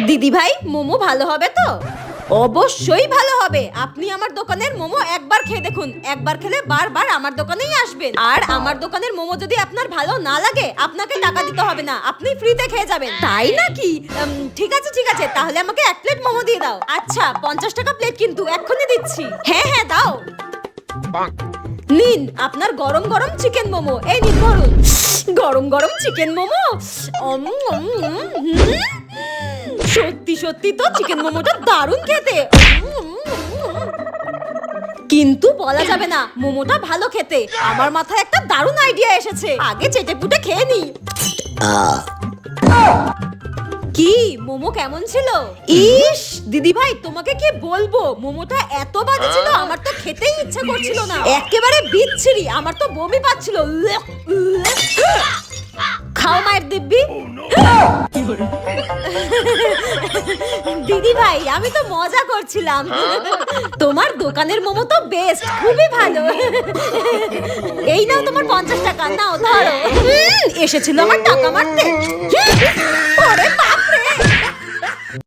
দিদি ভাই মোমো ভালো হবে তো? অবশ্যই ভালো হবে। আপনি আমার দোকানের মোমো একবার খেয়ে দেখুন। একবার খেলে বারবার আমার দোকানেই আসবেন। আর আমার দোকানের মোমো যদি আপনার ভালো না লাগে, আপনাকে টাকা দিতে হবে না। আপনি ফ্রিতে খেয়ে যাবেন। তাই নাকি? ঠিক আছে ঠিক আছে। তাহলে আমাকে এক প্লেট মোমো দিয়ে দাও। আচ্ছা পঞ্চাশ টাকা প্লেট কিন্তু এক্ষুনি দিচ্ছি। হ্যাঁ হ্যাঁ দাও। নিন, আপনার গরম গরম চিকেন মোমো। এই নিন, ধরুন। গরম গরম চিকেন মোমো। সত্যি সত্যি তো চিকেন মোমোটা দারুণ খেতে। কিন্তু বলা যাবে না মোমোটা ভালো খেতে। আমার মাথায় একটা দারুণ আইডিয়া এসেছে। আগে চেটে পুটে খেয়ে নি কি মোমো কেমন ছিল? ইস দিদি ভাই তোমাকে কি বলব? মোমোটা এত বাজে ছিল আমার তো খেতেই ইচ্ছা করছিল না। একেবারে বিচ্ছিরি আমার তো বমি পাচ্ছিল। খাও মায়ের দিব্যি। দিদি ভাই আমি তো মজা করছিলাম। তোমার দোকানের মোমো তো বেস্ট খুবই ভালো। এই নাও তোমার পঞ্চাশ টাকা নাও ধরো। এসেছিল আমার টাকা মারতে। বাপ